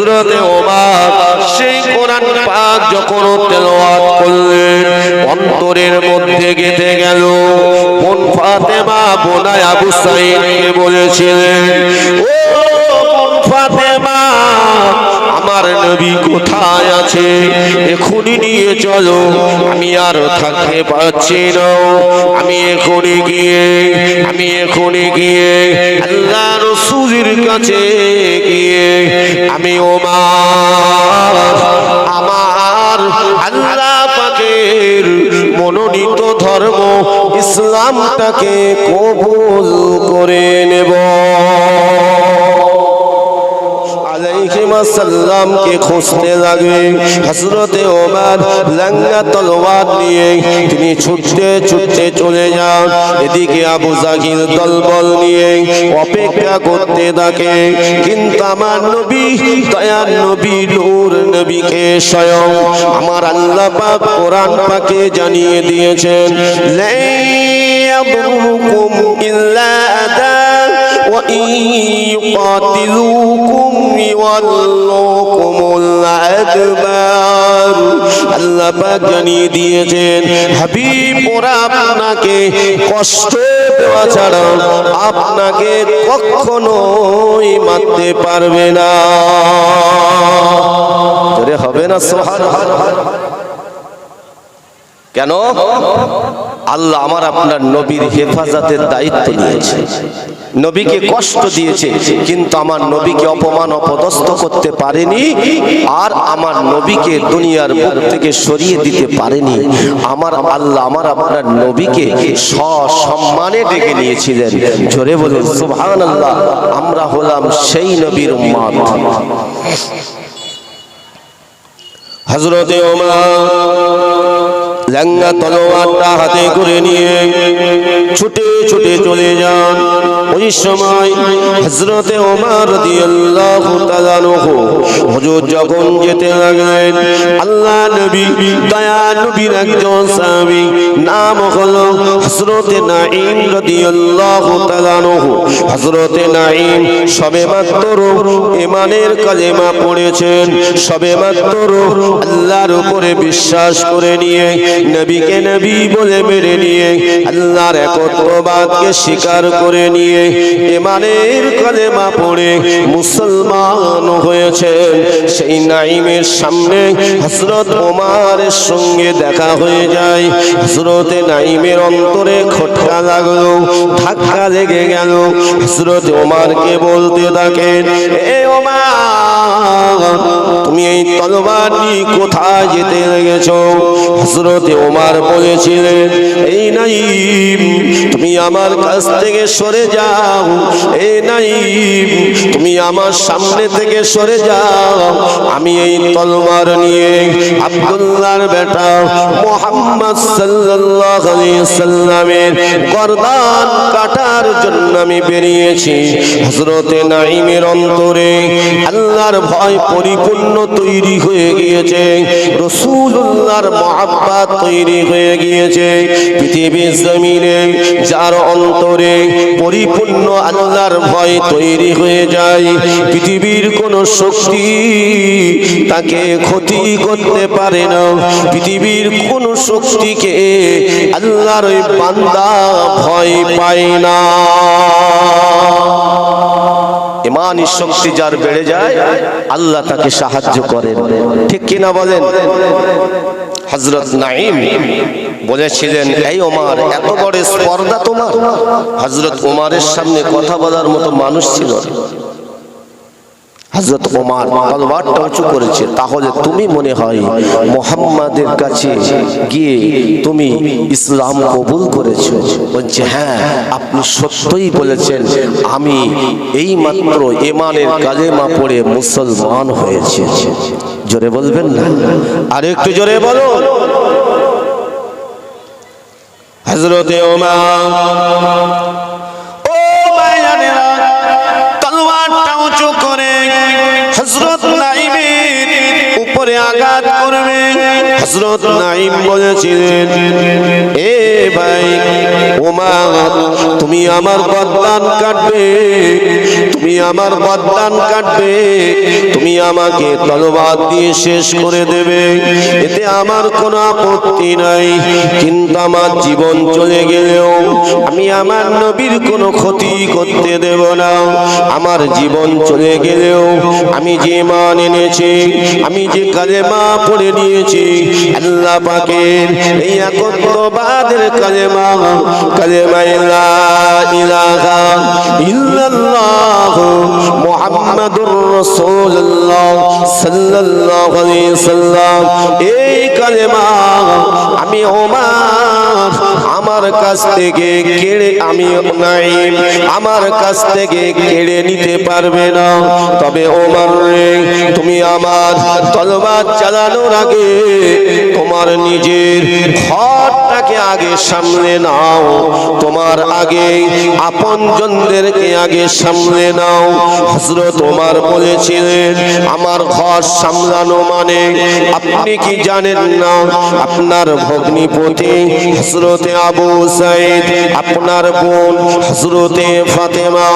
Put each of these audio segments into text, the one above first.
হযরতে ওমর সেই কোরআন পাক যখন তেলাওয়াত করলেন, অন্তরের মধ্যে গেঁথে গেল। বোন ফাতেমা বোনায় আবু সাইদকে বলেছিলেন, ও আমার নবী কোথায় আছে? এখনই নিয়ে চলো, আমি আর থাকতে পারছি না। আমি এখনই গিয়ে, আমি এখনই গিয়ে আল্লাহ রসুলের কাছে গিয়ে আমি ওমার, আমার আল্লাহ পাকের মনোনীত ধর্ম ইসলামটাকে কবুল করে নেব। আলাইহিমাসাল্লামকে খুঁজতে লাগবে হজরতে ওমর লাঙ্গা তলোয়ার নিয়ে তিনি ছুটতে ছুটতে চলে যান। এদিকে আবু জাহিল দলবল নিয়ে অপেক্ষা করতে থাকে। কিন্তু আমার নবী দয়ার নবী, নূর নবীকে স্বয়ং আমার আল্লাহ পাক কোরআন পাকে জানিয়ে দিয়েছেন। লা ইয়াদুরুকুম ইল্লা আদা وإن يقاتلوكم يولوكم الأدبار আল্লাহ পাক জানিয়ে দিয়েছেন হাবিব ওরা আপনাকে কষ্ট দেওয়া ছাড়া আপনাকে কখনোই মারতে পারবে না তোরে হবে না সোহান কেন আল্লাহ আমার আপনার নবীর হেফাজতের দায়িত্ব নিয়েছে। নবীকে কষ্ট দিয়েছে, কিন্তু আমার নবীকে অপমান অপদস্থ করতে পারেনি আর আমার নবীকে দুনিয়ার বুক থেকে সরিয়ে দিতে পারেনি। আমার আল্লাহ আমার আপনার নবীকে সসম্মানে ডেকে নিয়েছিলেন। জোরে বলুন সুবহান আল্লাহ আমরা হলাম সেই নবীর উম্মত। হজরতে ওমর ল্যাঙ্গা তলোয়ারটা হাতে করে নিয়ে ছুটে ছুটে চলে যান। ওই সময় হজরতে ওমার হুজুর যখন যেতে লাগলেন, আল্লাহ নবী, দয়া নবীর একজন সাহাবী, নাম হলো হযরতে নাঈম রাদিয়াল্লাহু তাআলা আনহু। হযরতে নাঈম সবে মাত্র ইমানের কালেমা পড়েছেন সবে মাত্র আল্লাহর উপরে বিশ্বাস করে নিয়ে নবীকে নবী বলে মেনে নিয়ে আল্লাহর একত্ববাদকে স্বীকার করে নিয়ে ইমানের কালেমা পড়ে মুসলমান হয়েছেন। সেই নাইমের সামনে হযরত ওমারের সঙ্গে দেখা হয়ে যায়। হযরতে নাইমের অন্তরে খটকা লাগল, ধাক্কা লেগে গেল। হযরত ওমারকে বলতে থাকেন, এ ওমার, তুমি এই তলোয়ার নিয়ে কোথায় যেতে লেগেছো? হযরতে ওমার বলেছিলেন, এই নাইম তুমি আমার কাছ থেকে সরে যাও। এই নাইম তুমি আমার সামনে থেকে সরে যাও। আমি এই তলোয়ার নিয়ে আব্দুল্লাহর বেটা মোহাম্মদ সাল্লাল্লাহু আলাইহি সাল্লামের গর্দান কাটার জন্য আমি বেরিয়েছি। হযরতে নাইমের অন্তরে আল্লাহর ভয় পরিপূর্ণ তৈরি হয়ে গিয়েছে। রসুল্লাহর মহাব্বাত তৈরি হয়ে গিয়েছে। পৃথিবীর জমিনে, যার অন্তরে পরিপূর্ণ আল্লাহর ভয় তৈরি হয়ে যায়। পৃথিবীর কোন শক্তি তাকে ক্ষতি করতে পারে না। পৃথিবীর কোন শক্তিকে আল্লাহর বান্দা ভয় পায় না। ইমানি শক্তি যার বেড়ে যায়, আল্লাহ তাকে সাহায্য করেন। ঠিক কিনা বলেন? হজরত নাইম বলেছিলেন, এই ওমার, এত বড় স্পর্ধা তোমার? হজরত ওমারের সামনে কথা বলার মতো মানুষ ছিল। হজরত ওমার তলবারটা উঁচু করেছে। তাহলে তুমি মনে হয় মোহাম্মদের কাছে গিয়ে তুমি ইসলাম কবুল করেছ? বলছে হ্যাঁ আপনি সত্যই বলেছেন, আমি এই মাত্র ইমানের কালেমা পড়ে মুসলমান হয়েছে। জোরে বলবেন না? আর একটু জোরে বলো। হজরতে ওমার করে হযরত নাইমের উপরে আঘাত হজরত নাইম বলেছিলেন, এ ভাই ওমার তুমি আমার বদদান কাটবে, তুমি আমার বদদান কাটবে, তুমি আমাকে তলবাদ দিয়ে শেষ করে দেবে। এতে আমার কোনো আপত্তি নাই, কিন্তু আমার জীবন চলে গেলেও আমি আমার নবীর কোনো ক্ষতি করতে দেব না। আমার জীবন চলে গেলেও আমি যে মান এনেছি, আমি যে কালেমা পড়ে নিয়েছি আল্লাহ পাকের এই একত্রবাদের কালেমা কালেমা লা ইলাহা ইল্লাল্লাহ মুহাম্মাদুর রাসূলুল্লাহ সাল্লাল্লাহু আলাইহি সাল্লাম এই কালেমা আমি ওমর আমার কাছ থেকে কেড়ে আমি নাইম আমার কাছ থেকে কেড়ে নিতে পারবে না। তবে ওমর রে তুমি আমার তলবাদ চালানোর আগে তোমার নিজের ঘরটাকে আগে সামলে নাও। তোমার আগে আপনজনদেরকে আগে সামলে নাও। হজরত ওমর বলেছিলেন, আমার ঘর সামলানো মানে আপনি কি জানেন না? আপনার ভগ্নিপতি হজরতে আবু সাইদ, আপনার বোন হজরতে ফাতেমা,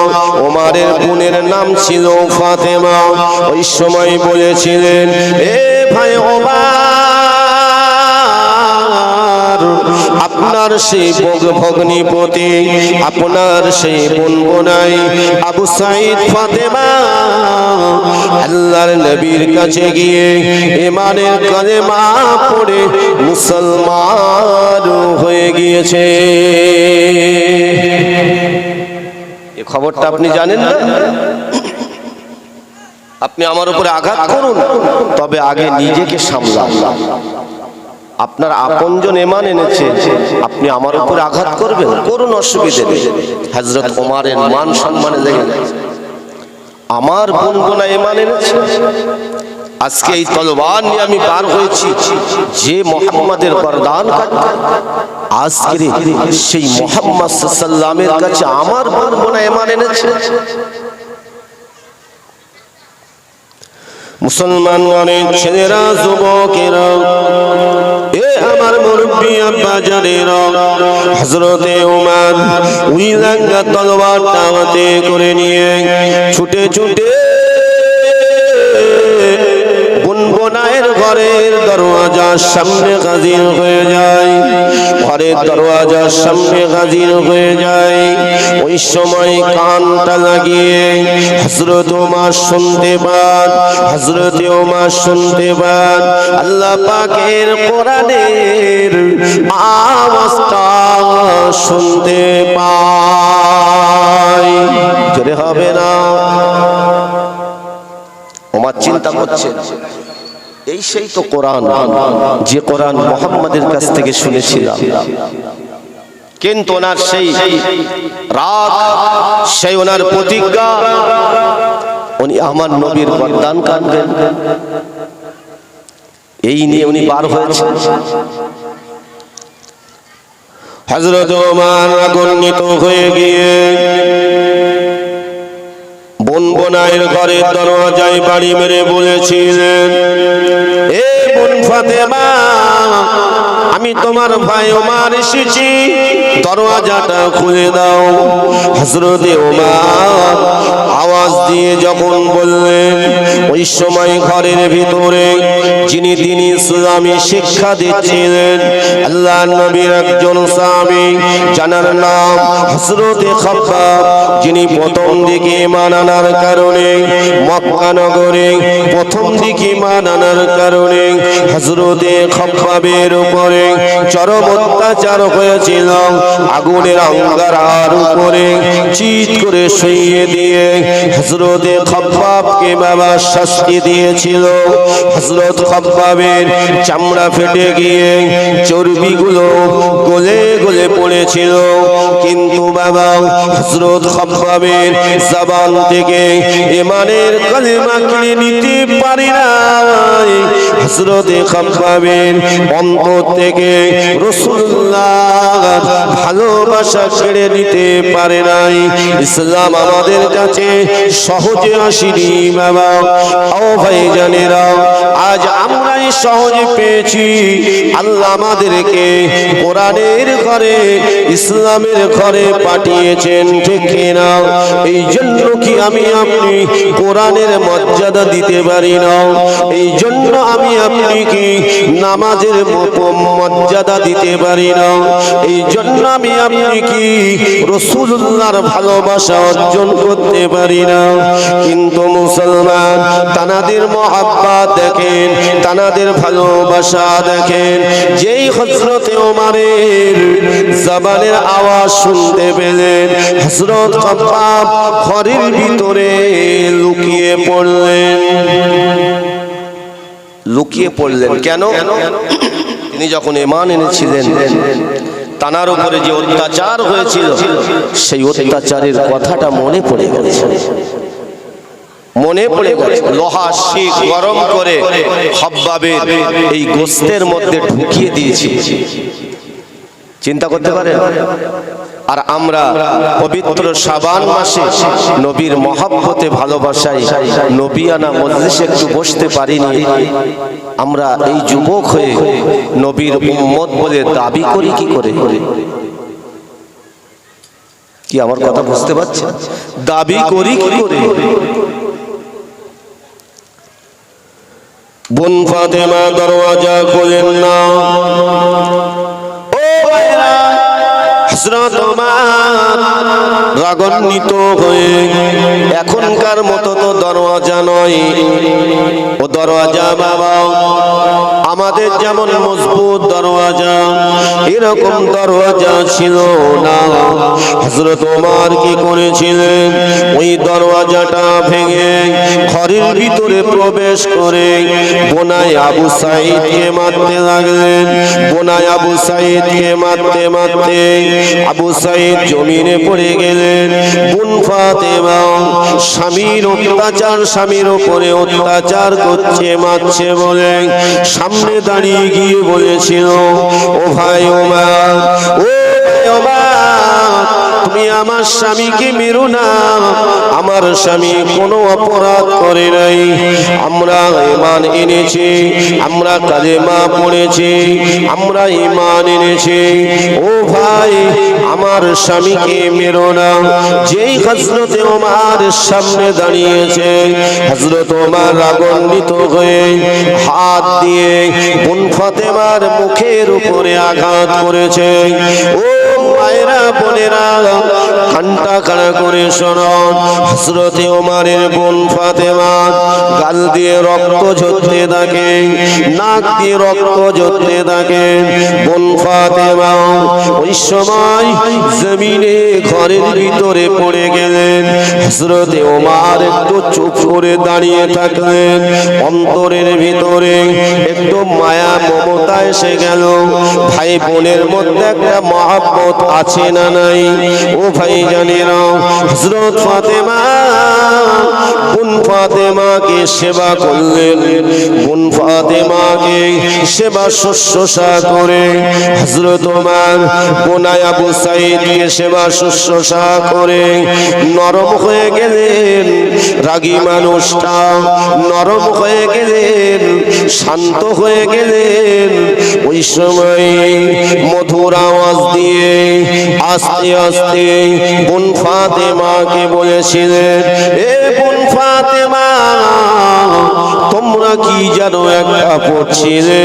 ওমারের বোনের নাম ছিল ফাতেমা। ওই সময় বলেছিলেন, এ ভাই ওমার আপনার সেই ভোগ ভগ্নিপতি আপনার সেই বোন বোনাই, আবু সাইদ ফাতেমা, আল্লাহর নবীর কাছে গিয়ে ইমানের কালেমা পড়ে মুসলমান হয়ে গিয়েছে। এ খবরটা আপনি জানেন না? আপনি আমার উপরে আঘাত করুন, তবে আগে নিজেকে সামলান। আপনার আপনজন এমান এনেছে, আপনি আমার উপর আঘাত করবেন, করুন অসুবিধে হজরত ওমারের মান সম্মানে দেখেন। আমার বোন বোনা এমান এনেছে। আজকে এই তলবার নিয়ে আমি বার হয়েছি, যে মোহাম্মদের বরদান আজকে সেই মোহাম্মদ সাল্লামের কাছে আমার বোন বোনা এমান এনেছে। মুসলমান ছেলেরা, যুবকেরা আমার মুরব্বী আব্বা জানেরা হজরতে উমান উনি লাঙ্গা তলোয়ারটা তাওয়াতে করে নিয়ে ছুটে ছুটে বোনায়ের ঘরের দরওয়াজার সামনে হাজির হয়ে যায়। ঘরের দরওয়াজার সামনে হাজির হয়ে যায়। ওই সময় কানটা লাগিয়ে হজরত ওমার শুনতে পান। হজরত ওমার শুনতে পান। আল্লাহ পাকের কোরআনের আওয়াজটা শুনতে পায় জোরে হবে না? ওমার চিন্তা করছে। এই সেই তো কোরআন যে কোরআন মোহাম্মদের কাছ থেকে শুনেছিলাম। কিন্তু ওনার সেই রাগ সেই ওনার প্রতিজ্ঞা উনি আমার নবীর বরদান কানবেন। এই নিয়ে উনি বার হয়েছে হজরত ওমান আগুন্বিত হয়ে গিয়ে বোনাইয়ের ঘরের দরওয়াজায় বাড়ি মেরে বলেছিলেন এ বোন ফাতেমা আমি তোমার ভাই ওমার এসেছি। দরওয়াজাটা খুলে দাও। হজরতে ওমার আওয়াজ দিয়ে যখন বললেন, ওই সময় ঘরের ভিতরে যিনি তিনি ইসলামী শিক্ষা দিচ্ছিলেন, আল্লাহ নবীর একজন স্বামী জানার নাম হজরতে খাব্বাব, যিনি প্রথম দিকে মানানার কারণে মক্কা প্রথম দিকে মানানার কারণে হজরতে খাব্বাবের উপরে চরম অত্যাচার হয়েছিল। আগুনের অঙ্গারার উপরে চিৎ করে শুইয়ে দিয়ে হজরতে খব্বাবকে বাবা শাস্তি দিয়েছিল। হজরত খব্বাবের চামড়া ফেটে গিয়ে চর্বিগুলো গলে গলে পড়েছিল। কিন্তু বাবা হজরত খব্বাবের জবান থেকে ইমানের কালেমা কিনে নিতে পারি না হজরতে খব্বাবের অন্তর থেকে রসুল্লাহ ভালোবাসা ছেড়ে নিতে পারে নাই। ইসলাম আমাদের কাছে সহজে আসিনি, বাবা। ও ভাই জানেরা আজ আমরা আমরাই সহজে পেয়েছি। আল্লাহ আমাদেরকে কোরআনের ঘরে, ইসলামের ঘরে পাঠিয়েছেন, ঠিক কিনা? এই জন্য কি আমি আপনি কোরআনের মর্যাদা দিতে পারি না? এই জন্য আমি আপনি কি নামাজের মর্যাদা দিতে পারি না। এই জন্য আমি আপনি কি রসুল্লাহর ভালোবাসা অর্জন করতে পারি না। কিন্তু মুসলমান, তানাদের মহাব্বাত দেখেন, তানাদের ভালোবাসা দেখেন। যেই হজরতে ওমারের জবানের আওয়াজ শুনতে পেলেন হজরত ঘরের ভিতরে লুকিয়ে পড়লেন। লুকিয়ে পড়লেন। কেন? তিনি যখন এমান এনেছিলেন তানার উপরে যে অত্যাচার হয়েছিল সেই অত্যাচারের কথাটা মনে পড়ে গেছে মনে পড়ে গেছে লোহা শিখ গরম করে হব্বাবের এই গোস্তের মধ্যে ঢুকিয়ে দিয়েছি চিন্তা করতে পারে? আর আমরা পবিত্র সাবান মাসে নবীর মহাব্বতে, ভালোবাসায় নবিয়ানা মজলিসে একটু বসতে পারিনি। আমরা এই যুবক হয়ে নবীর উম্মত বলে দাবি করি কি করে? কি আমার কথা বুঝতে পারছেন? দাবি করি কি করে? বোন ফাতেমা দরওয়াজা খোলেন না। ভাইরা রাগান্বিত হয়ে এখনকার মতো তো দরওয়াজা নয়। ও দরওয়াজা বাবা। আমাদের যেমন মজবুত দরওয়াজা এরকম দরওয়াজা ছিল না। হযরত ওমর কি করেছিলেন? ওই দরওয়াজাটা ভেঙে ঘরের ভিতরে প্রবেশ করে বোনাই আবু সাইদকে মারতে লাগলেন। বোনাই আবু সাইদকে মারতে মারতে আবু সাইদ জমিনে পড়ে গেলেন। বোন ফাতেমা স্বামীর অত্যাচার স্বামীর উপরে অত্যাচার করছে মারছে বলে সামনে দাঁড়িয়ে গিয়ে বলেছিল ও ভাই ও মা ও তুমি আমার স্বামীকে মেরো না। আমার স্বামী কোনো অপরাধ করে নাই। আমরা ইমান এনেছি, আমরা কালেমা পড়েছি, আমরা ইমান এনেছি। ও ভাই, আমার স্বামীকে মেরো না। যেই হজরতে ওমার সামনে দাঁড়িয়েছে হজরত ওমার রাগান্বিত হয়ে হাত দিয়ে বোন ফাতেমার মুখের উপরে আঘাত করেছে। ও মায়েরা বোনেরা ঘণ্টা খাড়া করে শোনন হজরতে ওমারের বোন ফাতেমা, গাল দিয়ে রক্ত ঝরতে থাকে, নাক দিয়ে রক্ত ঝরতে থাকে। বোন ফাতেমা ওই সময় জমিনে, ঘরের ভিতরে পড়ে গেলেন। হজরতে ওমার একটু চুপ করে দাঁড়িয়ে থাকলেন। অন্তরের ভিতরে একটু মায়া মমতা এসে গেল। ভাই বোনের মধ্যে একটা মহাব্বত আছে। না নাই ও ভাই জানেরা। হজরত ফাতেমা বোন ফাতেমাকে সেবা করলেন। বোন ফাতেমাকে সেবা শুশ্রূষা করে। হজরত ওমর, বোনায় আবু সেবা শুশ্রূষা করে। নরম হয়ে গেলেন রাগী মানুষটা। নরম হয়ে গেলেন, শান্ত হয়ে গেলেন। ওই সময় মধুর আওয়াজ দিয়ে আস্তে আস্তে বোন ফাতেমাকে বলেছিলেন, এ বোন ফাতেমা কি যেন একটা পড়ছিলে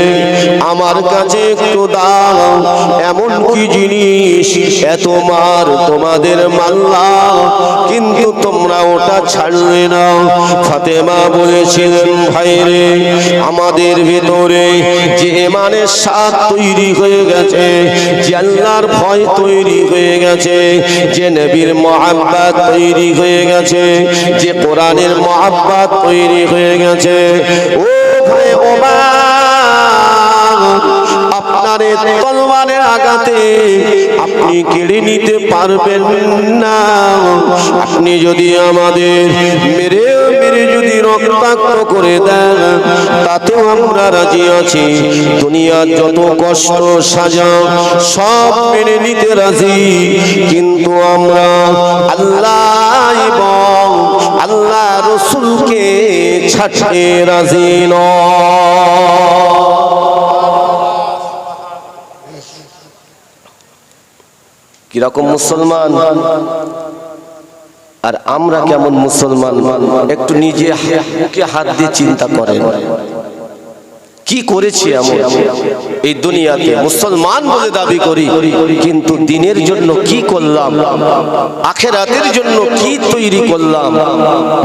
আমার কাছে একটু দাও, এমন কি জিনিস? এত মার তোমাদের মাল্লা কিন্তু তোমরা ওটা ছাড়লে না। ফাতেমা বলেছিলেন ভাইরে আমাদের ভেতরে যে মানে স্বাদ তৈরি হয়ে গেছে আল্লাহর ভয় তৈরি হয়ে গেছে, যে নবীর মহাব্বাত তৈরি হয়ে গেছে, যে কোরআনের মহাব্বাত তৈরি হয়ে গেছে মা আপনার তলবারের আঘাতে আপনি কেড়ে নিতে পারবেন না। আপনি যদি আমাদের মেরে মেরে যদি রক্তাক্ত করে দেন, তাতেও আমরা রাজি আছি। দুনিয়ার যত কষ্ট, সাজা, সব মেনে নিতে রাজি। কিন্তু আমরা আল্লাহ এবং আল্লাহ রসুলকে ছাড়তে রাজি কীরকম মুসলমান? আর আমরা কেমন মুসলমান? একটু নিজে হাত দিয়ে চিন্তা করেন। কি করেছি এমন? এই দুনিয়াতে মুসলমান বলে দাবি করি, কিন্তু দিনের জন্য কি করলাম? আখেরাতের জন্য কি তৈরি করলাম?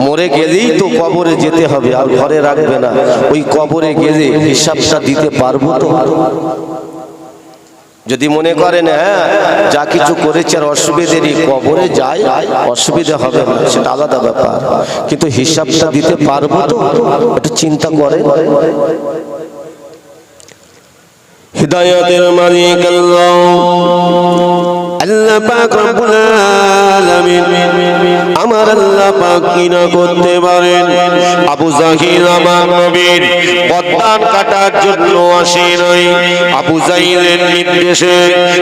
মরে গেলেই তো কবরে যেতে হবে, আর ঘরে রাখবে না। ওই কবরে গেলে হিসাবটা দিতে পারব তো? যদি মনে করেন হ্যাঁ যা কিছু করেছে আর অসুবিধেরই কবরে যায় অসুবিধা হবে না, সেটা আলাদা ব্যাপার। কিন্তু হিসাবটা দিতে পারব তো? একটু চিন্তা করে হৃদয়তের মালিক আল্লাহ। আল্লাহ পাক রব্বুল আলামিন আমার আল্লাহ পাক কি না করতে পারেন? আবু জাহিল আমার নবীর পদ্মান কাটার জন্য আসে নাই। আবু জাহিলের নির্দেশে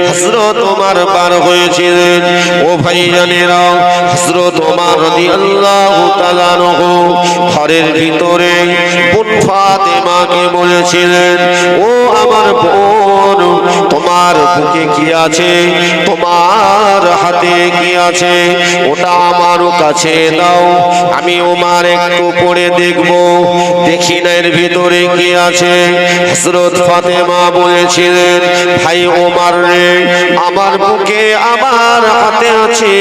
হযরত ওমর পার হয়েছিলেন। ও ভাইজানেরা, হযরত ওমর রাদিয়াল্লাহু তাআলা আনহু ঘরের ভিতরে বোন ফাতেমাকে বলেছিলেন, ও আমার বোন, তোমার বুকে কি আছে? তোমার হাতে কি আছে? ওটা আমারও কাছে দাও। আমি ওমার একটু পড়ে দেখব। দেখি না এর ভিতরে কি আছে। হযরত ফাতেমা বলেছিলেন, ভাই ওমার রে, আমার বুকে আমার হাতে আছে।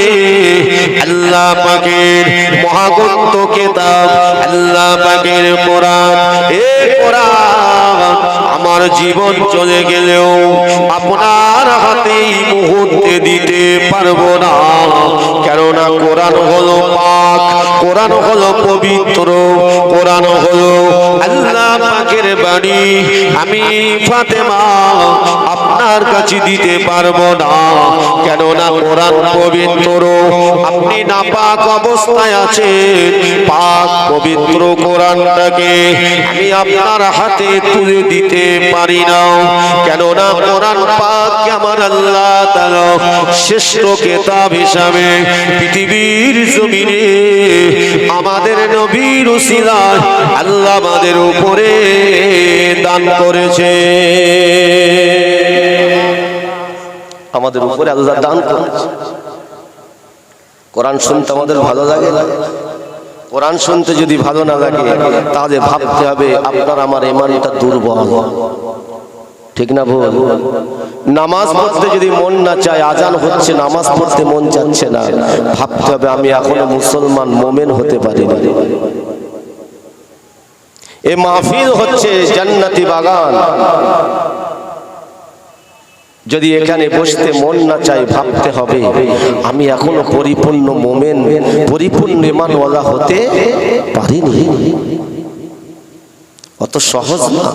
আল্লাহ পাকের মহাগ্রন্থ কিতাব, আল্লাহ পাকের কোরআন। এ কোরআন আমার জীবন চলে গেলেও আপনার হাতে মুহূর্তে দিতে পারব না। কেননা কোরআন হলো পাক। কোরআন হলো পবিত্র, কোরআন হলো আল্লাহ পাকের বাণী। আমি ফাতেমা আপনার কাছে দিতে পারব না, কেননা কোরআন পবিত্র। আপনি নাপাক অবস্থায় আছেন, পাক পবিত্র কোরআনটাকে আমি আপনার হাতে তুলে দিতে পারি না, কেননা কোরআন পাক আমার আল্লাহ তাআলা শ্রেষ্ঠ কেতাব হিসাবে পৃথিবীর জমিনে আমাদের নবীর উসিলায় আল্লাহ আমাদের উপরে দান করেছে। আমাদের উপরে আল্লাহ দান করেছে। কোরআন শুনতে আমাদের ভালো লাগে কোরআন শুনতে যদি ভালো না লাগে, তাহলে ভাবতে হবে আপনার আমার এমানটা দুর্বল। ঠিক না ভুল? নামাজ পড়তে যদি মন না চায়, আজান হচ্ছে, নামাজ পড়তে মন চাচ্ছে না। ভাবতে হবে আমি এখনও মুসলমান, মোমেন হতে পারিনি। এ মাহফিল হচ্ছে জান্নাতি বাগান। যদি এখানে বসতে মন না চায়, ভাবতে হবে, আমি এখনও পরিপূর্ণ মোমেন, পরিপূর্ণ ইমানওয়ালা হতে পারিনি। অত সহজ না।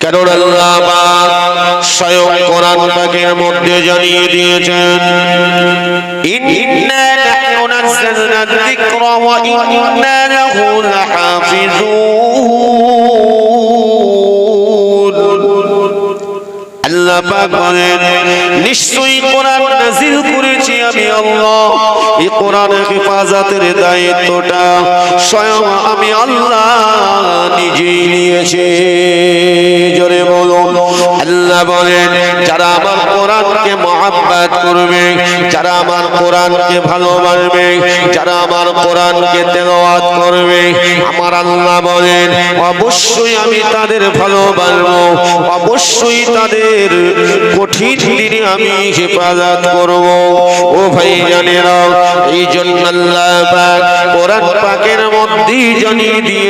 কেন আল্লাহ স্বয়ং কোরআন পাকের মধ্যে জানিয়ে দিয়েছেন ইন্না নাহনু নাযালনা যিকরা ওয়া ইন্না লাহু লাহাফিযুন আল্লাহ পাক বলেন, নিশ্চয়ই কোরআন নাযিল করেছি আমি আল্লাহ। এই কোরআনের হেফাজতের দায়িত্বটা স্বয়ং আমি আল্লাহ নিজেই নিয়েছি। জোরে বলুন। আল্লাহ বলেন, যারা আমার কোরআনকে মহাব্বত করবে, যারা আমার কোরআনকে ভালোবাসবে, যারা আমার কোরআনকে তেলাওয়াত করবে, আমার আল্লাহ বলেন, অবশ্যই আমি তাদের ভালোবাসবো, অবশ্যই তাদের কঠিন দিনে আমি হেফাজত করব। ও ভাই জানেরা এই জন্য আল্লাহ পাক কোরআন পাকের মধ্যেই জানিয়ে আল্লাহু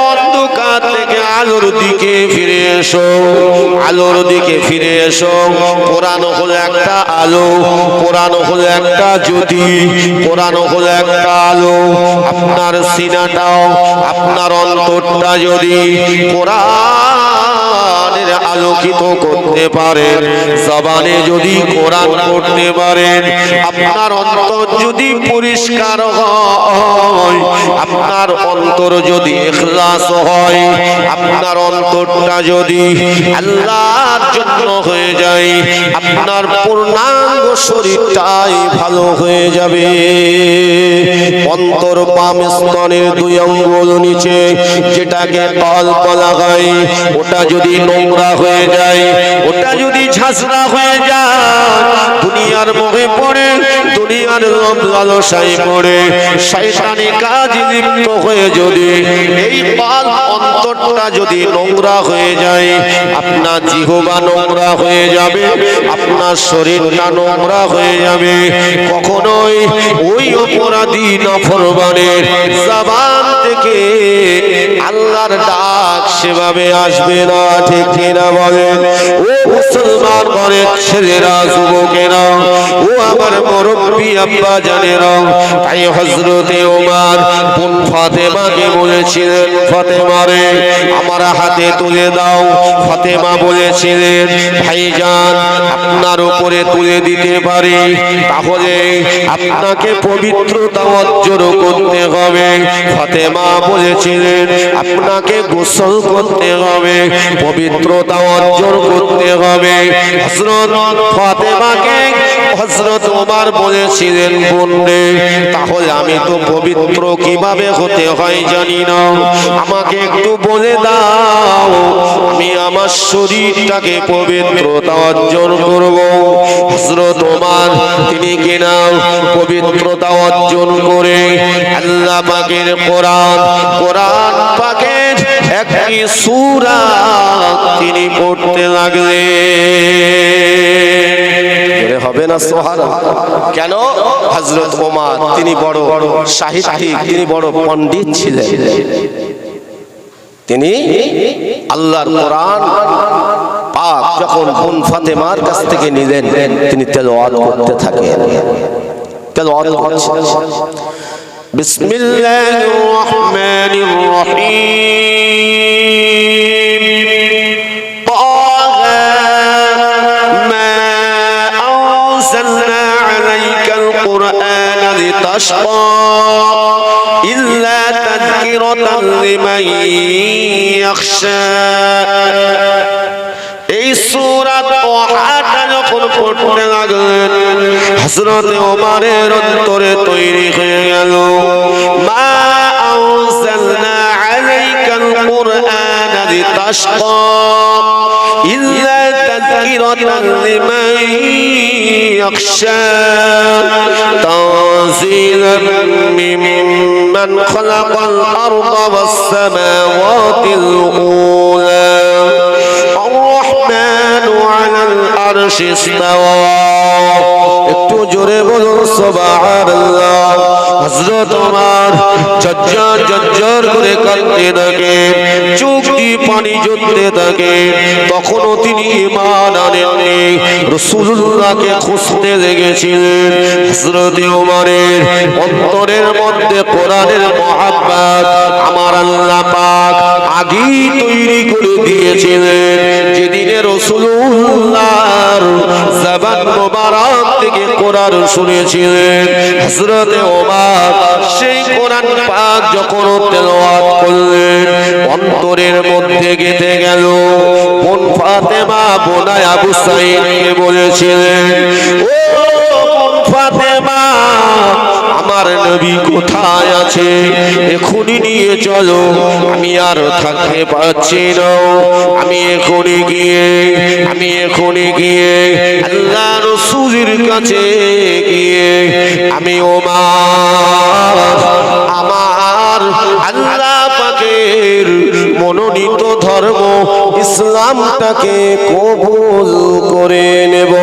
থেকে আলোর দিকে ফিরে এসো। আলোর দিকে ফিরে এসো। কোরআন হলো একটা আলো, কোরআন হলো একটা জ্যোতি, কোরআন হলো একটা আলো। আপনার সিনাটাও, আপনার অন্তরটা যদি কোরআন আলোকিত করতে পারেন, জবানে যদি কোরআন করতে পারেন, আপনার অন্তর যদি পরিষ্কার হয়, আপনার অন্তর যদি ইখলাস হয়, আপনার অন্তরটা যদি আল্লাহর জন্য হয়ে যায়, আপনার পূর্ণাঙ্গ শরীরটাই ভালো হয়ে যাবে। অন্তর বাম স্তনের দুই অঙ্গুল নিচে যেটাকে কল বলা ওটা যদি নোংরা হয়ে যায়, ওটা যদি ঝাঁসরা হয়ে যায়, দুনিয়ার মোহে পড়ে, দুনিয়ার লালসায় পড়ে, শয়তানি কাজ লিপ্ত হয়ে যদি এই পাল অন্তরটা যদি নোংরা হয়ে যায়, আপনার জিহবা নোংরা হয়ে যাবে, আপনার শরীরটা নোংরা হয়ে যাবে, কখনোই ওই অপরাধী নফরবানের জবান থেকে আল্লাহর ডাক সেভাবে আসবে না, ঠিক কিনা বলেন? ও মুসলমান ঘরের ছেলেরা, যুবকেরা, ও আমার মুরব্বী আব্বা জানেরা, তাই হজরতে ওমার কোন ফাতেমাকে বলেছিলেন ফাতেমারে আমার হাতে তুলে দাও। ফাতেমা বলেছিলেন, ভাইজান, আপনার উপরে তুলে দিতে পারি, তাহলে আপনাকে পবিত্রতা অর্জন করতে হবে। ফাতেমা বলেছিলেন, আপনাকে গোসল করতে হবে, পবিত্রতা অর্জন করতে হবে। হজরত ফাতেমাকে হজরত ওমর বলেছিলেন বন্ডে তাহলে আমি তো পবিত্র কীভাবে হতে হয় জানি না। আমাকে একটু বলে দাও, আমি আমার শরীরটাকে পবিত্রতা অর্জন করব। হজরত ওমর, তিনি কিনা পবিত্রতা অর্জন করে আল্লাহ পাকের কোরআন কোরআন পাকের একটি সুরা তিনি পড়তে লাগলেন। হবে না সোহারা কেন? হজরত ওমর, তিনি বড় সাহিত্যিক তিনি বড় পণ্ডিত ছিলেন। তিনি আল্লাহর কোরআন পাক যখন বোন ফাতেমার কাছ থেকে নিলেন, তিনি তেলাওয়াত করতে থাকেন। তেলাওয়াত করছেন। বিসমিল্লাহির রহমানির রহিম طه ما أنزلنا عليك القرآن لتشقى إلا تذكرة لمن يخشى এই সুরাত ওহাটা যখন পড়তে লাগলেন হযরত ওমরের অন্তরে তৈরি হয়ে গেল মা আনজালনা আলাইকাল কুরআন লিতাশকা ইল্লা তাযকিরাতান লিমান ইয়াখশা তানজিলাম মিম্মান খালাকাল আরদা ওয়াস সামাওয়াতিল উলা الرحمن على العرش استوى একটু জোরে বলুন সুবহানাল্লাহ। হযরত ওমর ঝরঝর ঝরঝর করে পানি থাকে। তখনও তিনি ঈমান আনেননি। লেগেছিলেন হযরত ওমরের অন্তরের মধ্যে কোরআনের মহাব্বত আমার আল্লাহ পাক আগেই তৈরি করে দিয়েছিলেন। যেদিনে রসুল্লাহর থেকে কোরআন শুনেছিলেন, হযরতে ওমর সেই কোরআন পাক যখন তেলাওয়াত করলেন, অন্তরের মধ্যে গেঁথে গেল। বোন ফাতেমা বোনায় আবু সাইদকে বলেছিলেন, ও কোথায় আছে? এখনই নিয়ে চলো। আমি আর থাকতে পারছি না। আমি এখনই গিয়ে, আমি এখনই গিয়ে আল্লাহ রসুলের কাছে গিয়ে আমি ওমার আমার আল্লাহ পাকের মনোনীত ধর্ম ইসলামটাকে কবুল করে নেব।